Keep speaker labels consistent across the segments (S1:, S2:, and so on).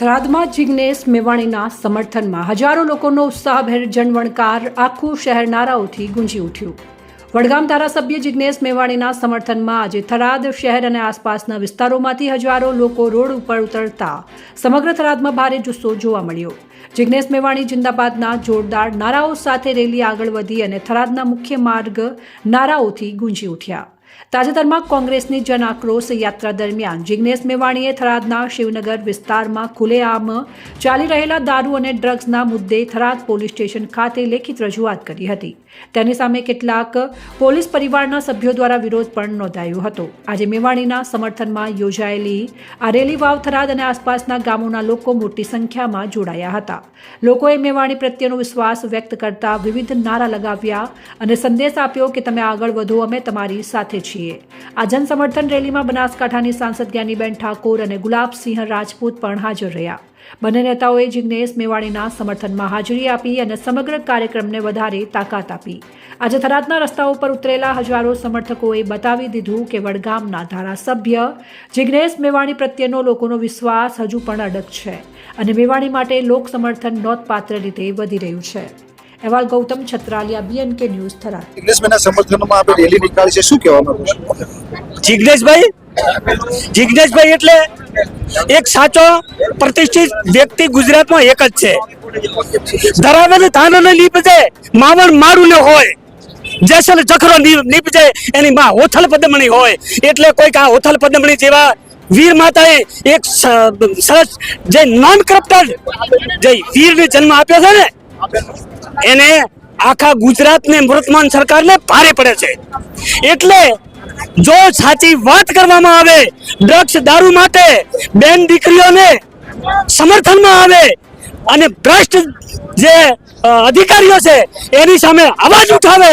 S1: થરાદમાં જિગ્નેશ મેવાણીના સમર્થનમાં હજારો લોકોનો ઉત્સાહભેર જનવણકાર આખું શહેર નારાઓથી ગુંજી ઉઠ્યું. વડગામ ધારાસભ્ય જિગ્નેશ મેવાણીના સમર્થનમાં આજે થરાદ શહેર અને આસપાસના વિસ્તારોમાંથી હજારો લોકો રોડ ઉપર ઉતરતા સમગ્ર થરાદમાં ભારે જુસ્સો જોવા મળ્યો. જિગ્નેશ મેવાણી જિંદાબાદના જોરદાર નારાઓ સાથે રેલી આગળ વધી અને થરાદના મુખ્ય માર્ગ નારાઓથી ગુંજી ઉઠ્યા. તાજેતરમાં કોંગ્રેસની જન આક્રોશ યાત્રા દરમિયાન જિગ્નેશ મેવાણીએ થરાદના શિવનગર વિસ્તારમાં ખુલ્લેઆમ ચાલી રહેલા દારૂ અને ડ્રગ્સના મુદ્દે થરાદ પોલીસ સ્ટેશન ખાતે લેખિત રજૂઆત કરી હતી. તેની સામે કેટલાક પોલીસ પરિવારના સભ્યો દ્વારા વિરોધ પણ નોંધાયો હતો. આજે મેવાણીના સમર્થનમાં યોજાયેલી આ રેલી વાવ થરાદ અને આસપાસના ગામોના લોકો મોટી સંખ્યામાં જોડાયા હતા. લોકોએ મેવાણી પ્રત્યેનો વિશ્વાસ વ્યક્ત કરતા વિવિધ નારા લગાવ્યા અને સંદેશ આપ્યો કે તમે આગળ વધો, અમે તમારી સાથે છીએ. આ જનસમર્થન રેલીમાં બનાસકાંઠાની સાંસદ જ્ઞાનીબેન ઠાકોર અને ગુલાબસિંહ રાજપૂત પણ હાજર રહ્યા. બંને નેતાઓએ જિજ્ઞેશ મેવાણીના સમર્થનમાં હાજરી આપી અને સમગ્ર કાર્યક્રમને વધારે તાકાત આપી. આજે થરાદના રસ્તાઓ પર ઉતરેલા હજારો સમર્થકોએ બતાવી દીધું કે વડગામના ધારાસભ્ય જિગ્નેશ મેવાણી પ્રત્યેનો લોકોનો વિશ્વાસ હજુ પણ અડગ છે અને મેવાણી માટે લોક સમર્થન નોંધપાત્ર રીતે વધી રહ્યું છે. અહેવાલ ગૌતમ છત્રાલિયા બીએનકે ન્યૂઝ થરાદ.
S2: જિગ્નેશભાઈના સમર્થનમાં આપણે રેલી નીકાળી છે. શું કહેવા માંગો છો?
S3: જિગ્નેશભાઈ? જિગ્નેશભાઈ એટલે એક સાચો પ્રતિષ્ઠિત વ્યક્તિ ગુજરાતમાં એક જ છે. ધરાવે ને ધાન ને નીપજે માવણ મારું ને હોય જેસલ જખરો નીપજે એની માં હોથલ પદમણી હોય. એટલે કોઈક આ હોથલ પદમણી જેવા વીર માતાએ એક સરસ જે નોન કરપ્ટેડ જે વીરને જન્મ આપ્યો છે ને એને આખા ગુજરાતને મૃતમાન સરકારને ભારે પડે છે. એટલે જો સાચી વાત કરવામાં આવે ડ્રગ્સ દારૂ માટે બેન દીકરીઓને સમર્થનમાં આવે અને ભ્રષ્ટ જે અધિકારીઓ છે, એની સામે અવાજ ઉઠાવે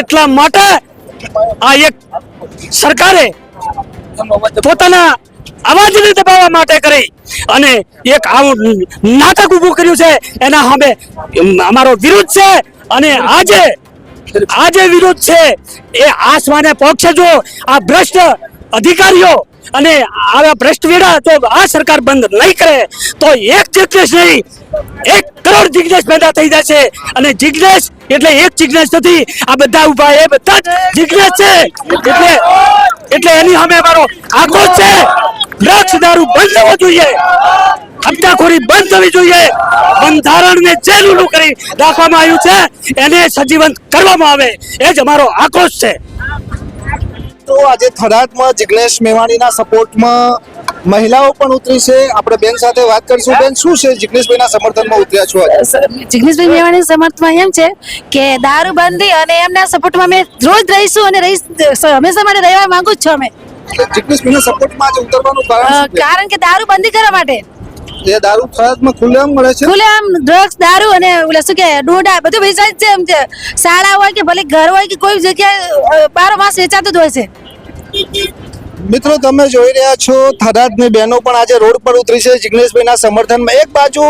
S3: એટલા માટે આ એક સરકારે પોતાના અવાજને દબાવવા માટે કરી. અને એક આવું નાટક ઊભું કર્યું છે, એના સામે અમારો વિરોધ છે અને આજે આજે વિરોધ છે. એ આસમાને પહોંચશે જો આ ભ્રષ્ટ અધિકારીઓ અને આવા ભ્રષ્ટ વેડા તો આ સરકાર બંધ નહીં કરે, તો એક જિગ્નેશ નહીં, એક કરોડ જિગ્નેશ પેદા થઈ જશે અને જિગ્નેશ એટલે એક જિગ્નેશ નથી, આ બધા ઊભા એ બધા જ જિગ્નેશ છે. એટલે એટલે એની સામે અમારો આક્રોશ છે. ડ્રગ્સ દારૂ બંધ થવો જોઈએ. હપ્તાખોરી બંધ થવી જોઈએ. બંધારણને જે રૂલું કરી રાખવામાં આવ્યું છે. એને સજીવન કરવામાં આવે. એ જ અમારો આક્રોશ છે.
S2: તો આજે થરાદમાં જિગ્નેશ મેવાણીના સપોર્ટમાં મહિલાઓ પણ ઉતરી છે. આપણે બેન સાથે વાત કરીશું. બેન શું છે જિગ્નેશભાઈના સમર્થનમાં ઉતર્યા છો આજે?
S4: જિગ્નેશભાઈ મેવાણી સમર્થમાં એમ છે કે દારૂ બંધી અને એમના સપોર્ટમાં અમે રોજ રહીશું અને રહીશ હંમેશા માટે રહેવા માંગુ જ છું અમે.
S2: સપોર્ટમાં ઉતરવાનું કારણ
S4: કારણ કે દારૂ બંધી કરવા માટે.
S2: એ દારૂ થરાદમાં ખુલ્લેઆમ મળે છે?
S4: ખુલ્લે ડ્રગ્સ દારૂ અને ઓલા શું કે ડોડા બધું વેચાય છે એમ છે. શાળા હોય કે ભલે ઘર હોય કે કોઈ જગ્યાએ બારો માસ વેચાતું જ હોય છે.
S2: મિત્રો તમે જોઈ રહ્યા છો થરાદની બહેનો પણ આજે રોડ પર ઉતરી છે જિગ્નેશભાઈના સમર્થનમાં. એક બાજુ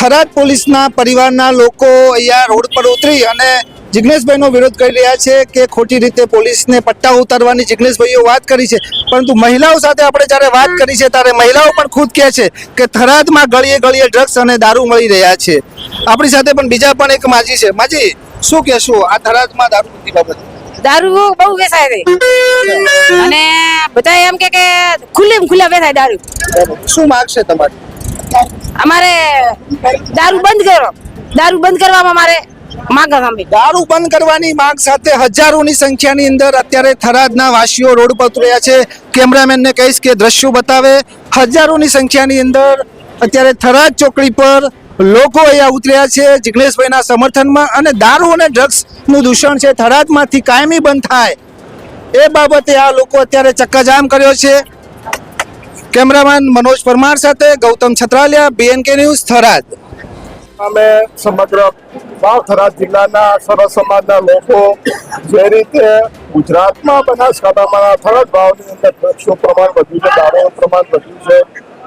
S2: થરાદ પોલીસના પરિવારના લોકો અહીંયા રોડ પર ઉતરી અને જિગ્નેશભાઈનો વિરોધ કરી રહ્યા છે કે ખોટી રીતે પોલીસને પટ્ટા ઉતારવાની જિગ્નેશભાઈઓ વાત કરી છે. પરંતુ મહિલાઓ સાથે આપણે જ્યારે વાત કરી છે ત્યારે મહિલાઓ પણ ખુદ કહે છે કે થરાદમાં ગળીએ ગળીએ ડ્રગ્સ અને દારૂ મળી રહ્યા છે. આપણી સાથે પણ બીજા પણ એક માજી છે. માજી શું કહેશો આ થરાદમાં દારૂ બાબતે?
S4: દારૂ બહુ વેચાય છે. અને બધા એમ કે ખુલ્લે ખુલ્લા વેચાય દારૂ.
S2: શું માંગ છે તમારી?
S4: અમારે દારૂ બંધ કરો. દારૂ બંધ કરવામાં અમારે
S2: દારૂ બંધ કરવાની માંગ સાથે હજારોની સંખ્યાની અંદર અત્યારે થરાદના વાસીઓ રોડ પર ઉતર્યા છે. કેમેરામેનને કહીશ કે દ્રશ્યો બતાવે, હજારોની સંખ્યાની અંદર અત્યારે થરાદ ચોકડી પર લોકો અહીંયા ઉતર્યા છે જિગ્નેશભાઈના સમર્થનમાં અને દારૂ અને ડ્રગ્સનું દૂષણ છે. થરાદમાંથી કાયમી બંધ થાય. એ બાબતે આ લોકો અત્યારે ચક્કાજામ કર્યો છે. કેમેરામેન મનોજ પરમાર સાથે ગૌતમ છત્રાલિયા બીએનકે ન્યૂઝ થરાદ.
S5: અમે સમગ્ર ભાવ થરાદ જિલ્લાના સરસ સમાજના લોકો જે રીતે ગુજરાતમાં બનાસકાંઠામાં થરાદ ભાવની અંદર ડ્રગ્સનું પ્રમાણ વધ્યું છે, દારૂનું પ્રમાણ વધ્યું છે,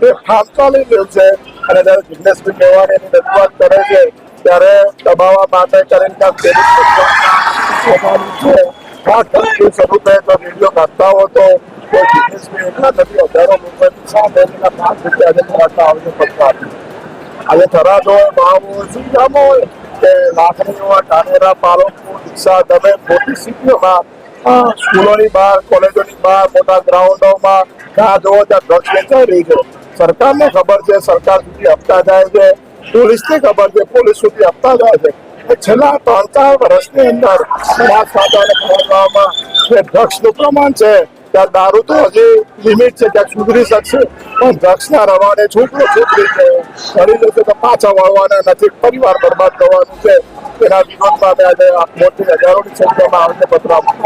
S5: એ ઠામકાલી ગયું છે. અને જ્યારે જિગ્નેશભાઈ મેવાણીની રજૂઆત કરે છે, ત્યારે દબાવવા માટે કરીને છે. શરૂ થાય તો વીડિયો કાઢતા હો તો કોઈ જિગ્નેશભાઈ એટલા નથી હજારો સામે એના પાંચ રૂપિયા આજે થરાદના પડતા આજે થરાદ હોય ભાવ હોય કામ હોય કે લાખણી હોય ધાનેરા પાલનપુર ડીસા તમે મોટી સિટીઓમાં સ્કૂલોની બહાર કોલેજોની બહાર મોટા ગ્રાઉન્ડોમાં જ્યાં જોવો ત્યાં ડ્રગ્સ વેચાઈ રહી છે. સરકારને ખબર છે સરકાર સુધી આપતા જાય છે પોલીસને ખબર છે પોલીસ સુધી આપતા જાય છે. છેલ્લા ત્રણ ચાર વર્ષની અંદર સમાજ અને ખોરગાંવમાં જે ડ્રગ્સનું પ્રમાણ છે ત્યાં દારૂ તો હજી લિમિટ છે, ત્યાં સુધરી શકશે. પણ ડ્રગ્સના રવાને છોકરો છોકરી છે કરી લેશે તો પાછા વળવાના નથી, પરિવાર બરબાદ થવાનું છે. એના વિરોધમાં અમે આજે મોટી હજારોની સંખ્યામાં આવીને પત્ર આપ્યું